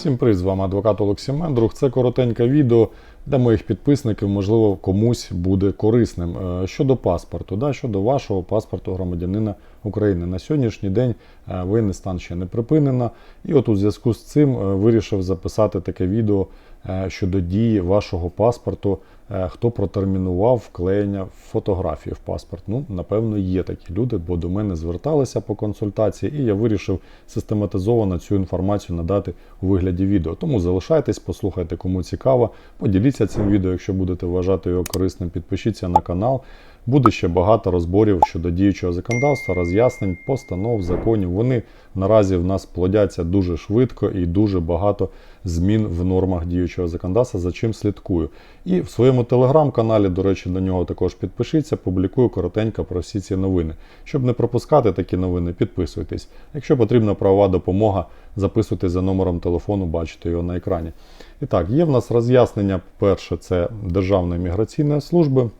Всім привіт, з вами адвокат Олексій Мендрух. Це коротеньке відео для моїх підписників, можливо, комусь буде корисним. Е, Щодо паспорту, да, щодо вашого паспорту громадянина України. На сьогоднішній день е, воєнний стан ще не припинено. І от у зв'язку з цим е, вирішив записати таке відео щодо дії вашого паспорту. Хто протермінував вклеєння фотографії в паспорт? Ну, напевно, є такі люди, бо до мене зверталися по консультації, і я вирішив систематизовано цю інформацію надати у вигляді відео. Тому залишайтесь, послухайте, кому цікаво. Поділіться цим відео, якщо будете вважати його корисним. Підпишіться на канал. Буде ще багато розборів щодо діючого законодавства, роз'яснень, постанов, законів. Вони наразі в нас плодяться дуже швидко і дуже багато змін в нормах діючого законодавства, за чим слідкую. І в своєму телеграм-каналі, до речі, до нього також підпишіться, публікую коротенько про всі ці новини. Щоб не пропускати такі новини, підписуйтесь. Якщо потрібна правова допомога, записуйтесь за номером телефону, бачите його на екрані. І так, є в нас роз'яснення. Перше, це Державної міграційної служби.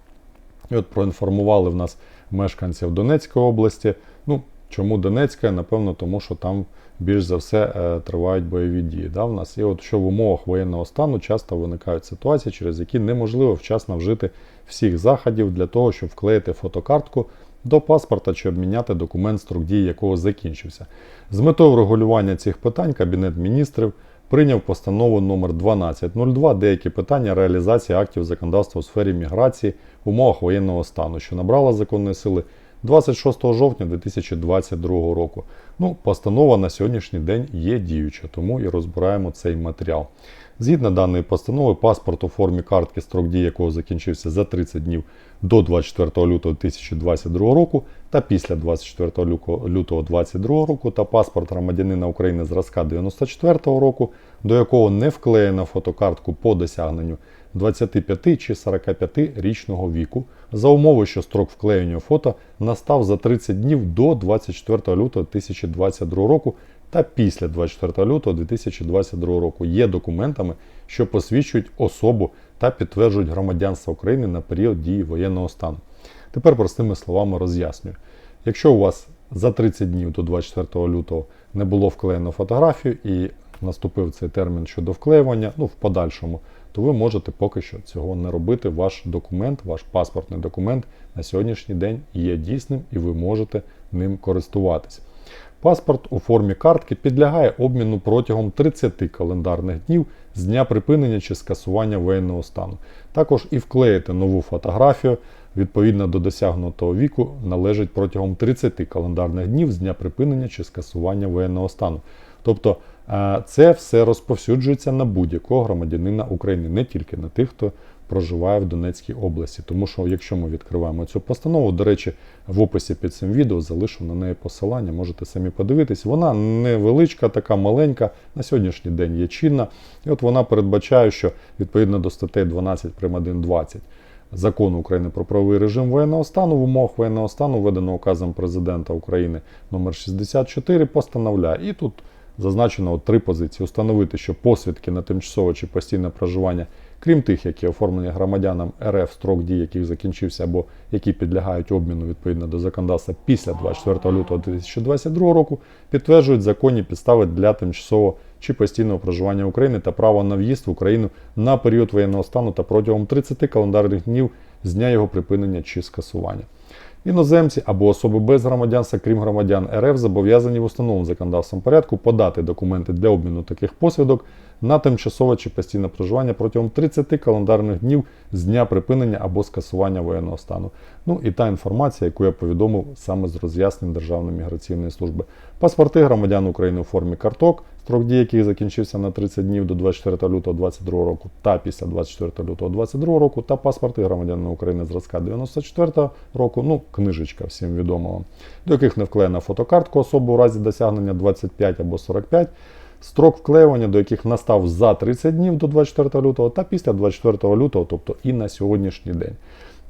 І от проінформували в нас мешканців Донецької області. Ну, чому Донецька? Напевно, тому що там більш за все е, тривають бойові дії. Да, в нас. І от що в умовах воєнного стану часто виникають ситуації, через які неможливо вчасно вжити всіх заходів для того, щоб вклеїти фотокартку до паспорта чи обміняти документ, строк дії якого закінчився. З метою врегулювання цих питань Кабінет міністрів прийняв постанову номер 1202 деякі питання реалізації актів законодавства у сфері міграції в умовах воєнного стану, що набрала законної сили 26 жовтня 2022 року. Ну, постанова на сьогоднішній день є діюча, тому і розбираємо цей матеріал. Згідно даної постанови, паспорт у формі картки, строк дії якого закінчився за 30 днів до 24 лютого 2022 року та після 24 лютого 2022 року, та паспорт громадянина України зразка 94 року, до якого не вклеєно фотокартку по досягненню 25 чи 45 річного віку, за умови, що строк вклеєння фото настав за 30 днів до 24 лютого 2022 року та після 24 лютого 2022 року є документами, що посвідчують особу та підтверджують громадянство України на період дії воєнного стану. Тепер простими словами роз'яснюю. Якщо у вас за 30 днів до 24 лютого не було вклеєно фотографію і наступив цей термін щодо вклеювання, ну в подальшому, то ви можете поки що цього не робити. Ваш документ, ваш паспортний документ на сьогоднішній день є дійсним і ви можете ним користуватися. Паспорт у формі картки підлягає обміну протягом 30 календарних днів з дня припинення чи скасування воєнного стану. Також і вклеїти нову фотографію відповідно до досягнутого віку належить протягом 30 календарних днів з дня припинення чи скасування воєнного стану. Тобто е, це все розповсюджується на будь-якого громадянина України, не тільки на тих, хто проживає в Донецькій області. Тому що, якщо ми відкриваємо цю постанову, до речі, в описі під цим відео залишу на неї посилання, можете самі подивитись. Вона невеличка, така маленька, на сьогоднішній день є чинна. І от вона передбачає, що відповідно до статей 12 прим. 1.20 Закону України про правовий режим воєнного стану в умовах воєнного стану, введеного указом президента України номер 64 постановляє. І тут зазначено от три позиції: установити, що посвідки на тимчасове чи постійне проживання, крім тих, які оформлені громадянам РФ, строк дії яких закінчився або які підлягають обміну відповідно до законодавства після 24 лютого 2022 року, підтверджують законні підстави для тимчасового чи постійного проживання України та право на в'їзд в Україну на період воєнного стану та протягом 30 календарних днів з дня його припинення чи скасування. Іноземці або особи без громадянства, крім громадян РФ, зобов'язані в установленому законодавством порядку подати документи для обміну таких посвідок на тимчасове чи постійне проживання протягом 30 календарних днів з дня припинення або скасування воєнного стану. Ну і та інформація, яку я повідомив саме з роз'яснень Державної міграційної служби. Паспорти громадян України у формі карток, строк дії яких закінчився на 30 днів до 24 лютого 2022 року та після 24 лютого 2022 року, та паспорти громадян України зразка 94 року, ну, книжечка всім відомого, до яких не вклеєна фотокартка особи у разі досягнення 25 або 45, строк вклеювання, до яких настав за 30 днів до 24 лютого та після 24 лютого, тобто і на сьогоднішній день.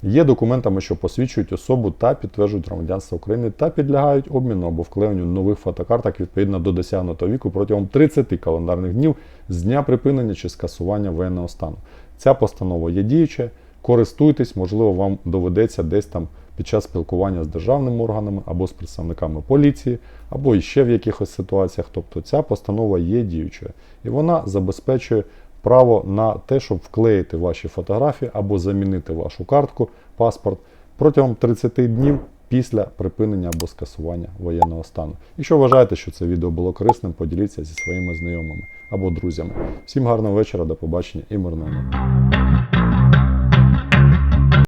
Є документами, що посвідчують особу та підтверджують громадянство України та підлягають обміну або вклеєнню нових фотокарток відповідно до досягнутого віку протягом 30 календарних днів з дня припинення чи скасування воєнного стану. Ця постанова є діюча. Користуйтесь, можливо, вам доведеться десь там під час спілкування з державними органами або з представниками поліції, або іще в якихось ситуаціях. Тобто ця постанова є діючою і вона забезпечує право на те, щоб вклеїти ваші фотографії або замінити вашу картку, паспорт протягом 30 днів після припинення або скасування воєнного стану. Якщо вважаєте, що це відео було корисним, поділіться зі своїми знайомими або друзями. Всім гарного вечора, до побачення і мирного.